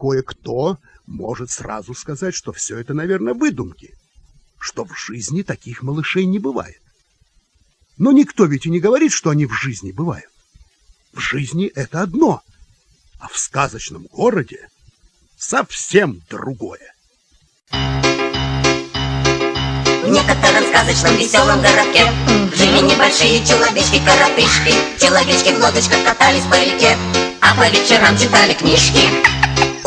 кое-кто может сразу сказать, что все это, наверное, выдумки, что в жизни таких малышей не бывает. Но никто ведь и не говорит, что они в жизни бывают. В жизни это одно, а в сказочном городе совсем другое. В некотором сказочном веселом городке Жили небольшие человечки-коротышки Человечки в лодочках катались по реке А по вечерам читали книжки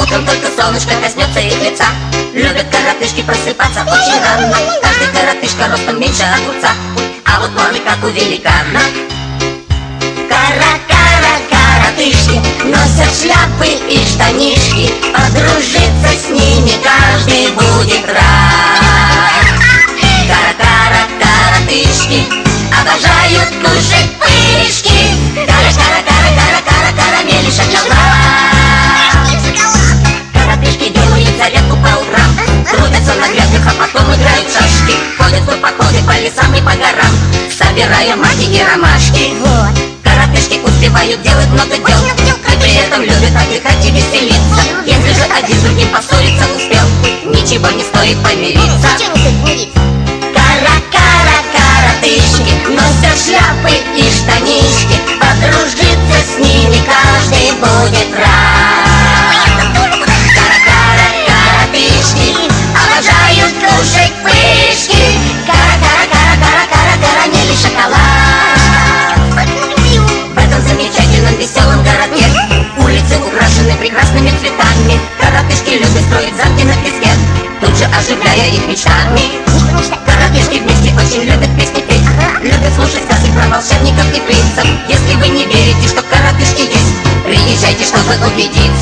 Утром только солнышко коснется их лица. Любят коротышки просыпаться очень рано. Каждый коротышка ростом меньше огурца. А вот планы как у великана Кара-кара-коротышки Носят шляпы и штанишки. Подружиться с ними каждый будет рад. Кара-кара-коротышки Обожают кушать пышки горам Собирая маки и ромашки. Коротышки успевают делать много дел. И при этом любят отдыхать и веселиться. Если же один с другим поссориться успел Ничего не стоит помириться оживляя их мечтами Коротышки вместе очень любят песни петь. Любят слушать сказки про волшебников и принцев. Если вы не верите, что коротышки есть Приезжайте, чтобы убедиться